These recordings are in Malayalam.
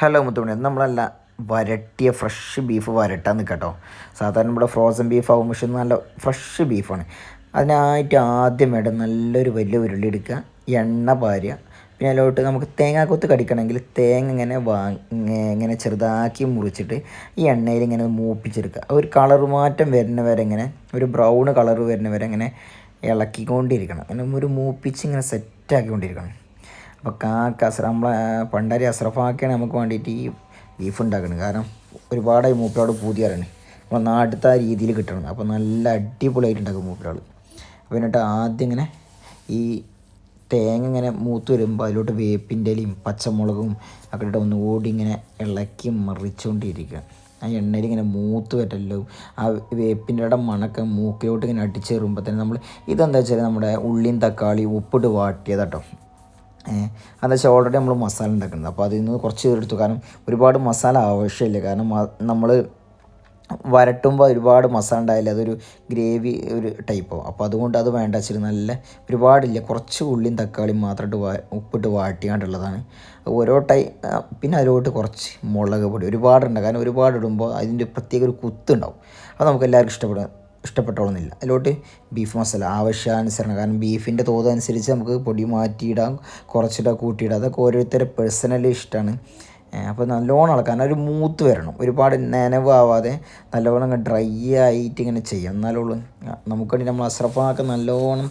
ഹലോ മുത്തുമണി. നമ്മളല്ല വരട്ടിയ ഫ്രഷ് ബീഫ് വരട്ടാൻ നിൽക്കട്ടോ സാധാരണ ഇവിടെ ഫ്രോസൺ ബീഫ് ആവും പക്ഷെ നല്ല ഫ്രഷ് ബീഫാണ് അതിനായിട്ട് ആദ്യം വേണ്ട നല്ലൊരു വലിയ ഉരുളി എടുക്കുക എണ്ണ പാരുക. പിന്നെ അതിലോട്ട് നമുക്ക് തേങ്ങാക്കൊത്ത് കടിക്കണമെങ്കിൽ തേങ്ങ ഇങ്ങനെ വാങ്ങി ഇങ്ങനെ ചെറുതാക്കി മുറിച്ചിട്ട് ഈ എണ്ണയിൽ ഇങ്ങനെ മൂപ്പിച്ചെടുക്കുക. ഒരു കളർ മാറ്റം വരുന്ന വരെ ഇങ്ങനെ ഒരു ബ്രൗൺ കളർ വരുന്ന വരെ ഇങ്ങനെ ഇളക്കിക്കൊണ്ടിരിക്കണം. അങ്ങനെ ഒരു മൂപ്പിച്ച് ഇങ്ങനെ സെറ്റാക്കിക്കൊണ്ടിരിക്കണം അപ്പോൾ കാക്ക നമ്മളെ പണ്ടാരി അസ്രഫാക്കാണ് നമുക്ക് വേണ്ടിയിട്ട് ഈ ബീഫ് ഉണ്ടാക്കുന്നത് കാരണം ഒരുപാട് മൂപ്പിലോട് പൂതിയാറാണ്. നമ്മളെ നാട്ടിലത്തെ ആ രീതിയിൽ കിട്ടണം. അപ്പോൾ നല്ല അടിപൊളിയായിട്ട് ഉണ്ടാക്കും മൂപ്പിലോൾ അപ്പോൾ എന്നിട്ട് ആദ്യം ഇങ്ങനെ ഈ തേങ്ങ ഇങ്ങനെ മൂത്ത് വരുമ്പോൾ അതിലോട്ട് വേപ്പിന്റെ ഇലയും പച്ചമുളകും ഒക്കെ ഇട്ട് ഒന്ന് ഓടി ഇങ്ങനെ ഇളക്കി മറിച്ചുകൊണ്ടിരിക്കുക ആ എണ്ണയിൽ ഇങ്ങനെ മൂത്ത് വരല്ലോ. ആ വേപ്പിന്റെ ഇടം മണക്കം മൂക്കിലോട്ട് ഇങ്ങനെ അടിച്ചേറുമ്പോൾ തന്നെ നമ്മൾ ഇതെന്താ വെച്ചാൽ നമ്മുടെ ഉള്ളിയും തക്കാളി ഉപ്പിട്ട് വാട്ടിയതാട്ടോ. അതെന്ന് വെച്ചാൽ ഓൾറെഡി നമ്മൾ മസാല ഉണ്ടാക്കുന്നത് അപ്പോൾ അതിൽ നിന്ന് കുറച്ച് എടുത്തു. കാരണം ഒരുപാട് മസാല ആവശ്യമില്ല. കാരണം നമ്മൾ വരട്ടുമ്പോൾ ഒരുപാട് മസാല ഉണ്ടായാലും അതൊരു ഗ്രേവി ഒരു ടൈപ്പോ അപ്പോൾ അതുകൊണ്ട് അത് വേണ്ട വെച്ചിട്ട് നല്ല ഒരുപാടില്ല. കുറച്ച് ഉള്ളിയും തക്കാളിയും മാത്രമായിട്ട് വാ ഉപ്പിട്ട് വാട്ടിയാണ്ടുള്ളതാണ്. ഓരോ ടൈ പിന്നെ അതിലോട്ട് കുറച്ച് മുളക് പൊടി ഒരുപാടുണ്ട്. കാരണം ഒരുപാട് ഇടുമ്പോൾ അതിന്റെ പ്രത്യേക ഒരു കുത്തുണ്ടാവും. അത് നമുക്ക് എല്ലാവർക്കും ഇഷ്ടപ്പെടും. ഇഷ്ടപ്പെട്ടോളുന്നില്ല. അതിലോട്ട് ബീഫ് മസാല ആവശ്യാനുസരണം. കാരണം ബീഫിന്റെ തോത് അനുസരിച്ച് നമുക്ക് പൊടി മാറ്റിയിടാം കുറച്ചിടാം കൂട്ടിയിടാം. അതൊക്കെ ഓരോരുത്തരുടെ പേഴ്സണലി ഇഷ്ടമാണ് അപ്പോൾ നല്ലോണം ഇളക്കാൻ ഒരു മൂത്ത് വരണം. ഒരുപാട് നനവാവാതെ നല്ലോണം ഡ്രൈ ആയിട്ട് ഇങ്ങനെ ചെയ്യാം. എന്നാലുള്ളൂ നമുക്ക് വേണ്ടി നമ്മൾ അസ്രഫാക്ക നല്ലോണം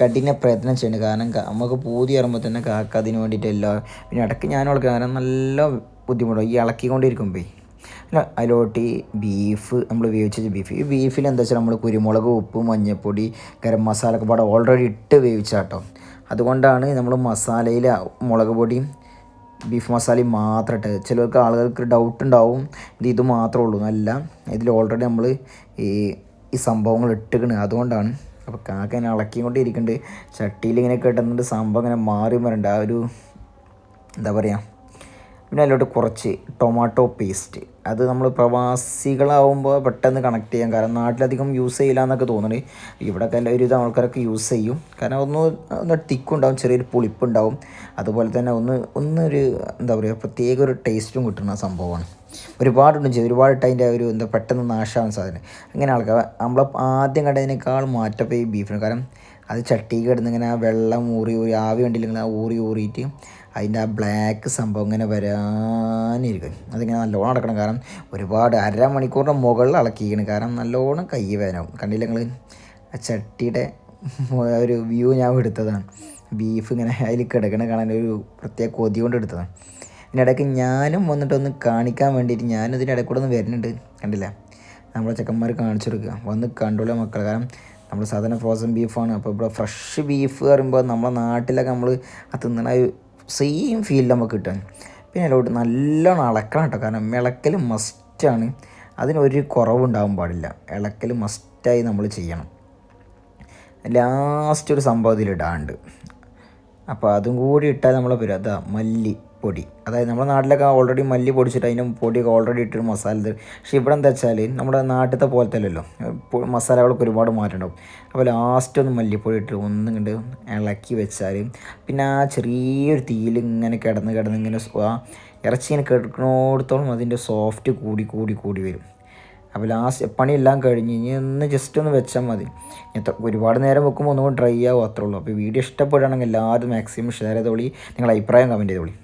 കഠിന പ്രയത്നം ചെയ്യണം. കാരണം നമുക്ക് പൂതി ഇറങ്ങുമ്പോൾ തന്നെ കാക്ക അതിന് വേണ്ടിയിട്ട് എല്ലാ പിന്നെ ഇടയ്ക്ക് ഞാൻ ഇളക്കുക കാരണം നല്ല ബുദ്ധിമുട്ടാണ് ഈ ഇളക്കിക്കൊണ്ടിരിക്കുമ്പോൾ അതിലോട്ട് ഈ ബീഫ് നമ്മൾ വേവിച്ച ബീഫ് ഈ ബീഫിൽ എന്താ വെച്ചാൽ നമ്മൾ കുരുമുളക് ഉപ്പ് മഞ്ഞൾപ്പൊടി ഗരം മസാല ഒക്കെ പാടെ ഓൾറെഡി ഇട്ട് വേവിച്ചാട്ടോ. അതുകൊണ്ടാണ് നമ്മൾ മസാലയിൽ മുളക് പൊടിയും ബീഫ് മസാലയും മാത്രം ഇട്ട് ചിലർക്ക് ആളുകൾക്ക് ഡൗട്ട് ഉണ്ടാവും ഇത് ഇത് മാത്രമേ ഉള്ളൂ അല്ല ഇതിൽ ഓൾറെഡി നമ്മൾ ഈ ഈ സംഭവങ്ങൾ ഇട്ടുകണ് അതുകൊണ്ടാണ് അപ്പോൾ കാക്ക ഇങ്ങനെ ഇളക്കിക്കൊണ്ടിരിക്കുന്നുണ്ട് ചട്ടിയിൽ ഇങ്ങനെ കിട്ടുന്നുണ്ട് സംഭവം ഇങ്ങനെ മാറി വരണ്ട. ആ ഒരു എന്താ പറയുക പിന്നെ അതിലോട്ട് കുറച്ച് ടൊമാറ്റോ പേസ്റ്റ് അത് നമ്മൾ പ്രവാസികളാവുമ്പോൾ പെട്ടെന്ന് കണക്ട് ചെയ്യാം. കാരണം നാട്ടിലധികം യൂസ് ചെയ്യില്ല എന്നൊക്കെ തോന്നുന്നുണ്ട്. ഇവിടെയൊക്കെ ഒരുവിധം ആൾക്കാരൊക്കെ യൂസ് ചെയ്യും. കാരണം ഒന്ന് ഒന്ന് തിക്കുണ്ടാവും ചെറിയൊരു പുളിപ്പുണ്ടാവും. അതുപോലെ തന്നെ ഒന്ന് ഒന്നൊരു എന്താ പറയുക പ്രത്യേക ഒരു ടേസ്റ്റും കിട്ടുന്ന സംഭവമാണ്. ഒരുപാടുണ്ട് ചെയ്തു. ഒരുപാട് ടൈന്റെ ഒരു എന്താ പെട്ടെന്ന് നാശാവാൻ സാധനം. അങ്ങനെ ആൾക്കാർ നമ്മൾ ആദ്യം കണ്ടതിനേക്കാൾ മാറ്റപ്പോൾ ഈ ബീഫിന് കാരണം അത് ചട്ടിക്ക് കിടന്ന് ഇങ്ങനെ ആ വെള്ളം ഊറി ഊറി ആവി കണ്ടില്ലെങ്കിൽ ആ ഊറി ഊറിയിട്ട് അതിന്റെ ആ ബ്ലാക്ക് സംഭവം ഇങ്ങനെ വരാനിരിക്കും. അതിങ്ങനെ നല്ലോണം നടക്കണം. കാരണം ഒരുപാട് അരമണിക്കൂറിന്റെ മുകളിൽ ഇളക്കിയിരിക്കണം കാരണം നല്ലോണം കൈ വേനാവും കണ്ടില്ല നിങ്ങൾ ആ ചട്ടിയുടെ ഒരു വ്യൂ ഞാൻ എടുത്തതാണ്. ബീഫ് ഇങ്ങനെ അതിൽ കിടക്കണ കാണാൻ ഒരു പ്രത്യേക കൊതി കൊണ്ട് എടുത്തതാണ്. ഇതിനിടയ്ക്ക് ഞാനും വന്നിട്ടൊന്ന് കാണിക്കാൻ വേണ്ടിയിട്ട് ഞാനും ഇതിന്റെ ഇടയ്ക്കൂടെ ഒന്ന് വരുന്നുണ്ട്. കണ്ടില്ല? നമ്മളെ ചെക്കന്മാർ കാണിച്ചു കൊടുക്കുക. വന്ന് കണ്ടോളൂ മക്കൾ കാരണം നമ്മൾ സാധാരണ ഫ്രോസൺ ബീഫാണ് അപ്പോൾ ഇവിടെ ഫ്രഷ് ബീഫ് പറയുമ്പോൾ നമ്മളെ നാട്ടിലൊക്കെ നമ്മൾ ആ തിന്നണ സെയിം ഫീൽ നമുക്ക് കിട്ടും. പിന്നെ അതിലോട്ട് നല്ലോണം ഇളക്കണം കേട്ടോ. കാരണം ഇളക്കൽ മസ്റ്റാണ് അതിനൊരു കുറവുണ്ടാകാൻ പാടില്ല. ഇളക്കൽ മസ്റ്റായി നമ്മൾ ചെയ്യണം. ലാസ്റ്റ് ഒരു സംഭവത്തിൽ ഇടാണ്ട് അപ്പോൾ അതും കൂടി ഇട്ടാൽ നമ്മളെ പേര് അതാ മല്ലി. പൊടി. അതായത് നമ്മുടെ നാട്ടിലൊക്കെ ഓൾറെഡി മല്ലി പൊടിച്ചിട്ട് അതിനും പൊടിയൊക്കെ ഓൾറെഡി ഇട്ടൊരു മസാല ഇത് പക്ഷേ ഇവിടെ എന്താ വെച്ചാൽ നമ്മുടെ നാട്ടിലത്തെ പോലത്തെ അല്ലല്ലോ മസാലകളൊക്കെ ഒരുപാട് മാറ്റമുണ്ടാവും. അപ്പോൾ ലാസ്റ്റ് ഒന്ന് മല്ലിപ്പൊടി ഇട്ട് ഒന്നും കണ്ട് ഇളക്കി വെച്ചാൽ പിന്നെ ആ ചെറിയൊരു തീയിൽ ഇങ്ങനെ കിടന്ന് കിടന്ന് ഇങ്ങനെ ആ ഇറച്ചി ഇങ്ങനെ കിടക്കണോടത്തോളം അതിന്റെ സോഫ്റ്റ് കൂടി കൂടി കൂടി വരും. അപ്പോൾ ലാസ്റ്റ് പണിയെല്ലാം കഴിഞ്ഞ് ഇനി ഒന്ന് ജസ്റ്റ് ഒന്ന് വെച്ചാൽ മതി. ഒരുപാട് നേരം വെക്കുമ്പോൾ ഒന്നുകൂടി ഡ്രൈ ആവും അത്രേ ഉള്ളൂ. അപ്പോൾ വീഡിയോ ഇഷ്ടപ്പെടുകയാണെങ്കിൽ എല്ലാവരും മാക്സിമം ഷെയർ ചെയ്തോളി. നിങ്ങളുടെ അഭിപ്രായം കമന്റ് ചെയ്തോളി.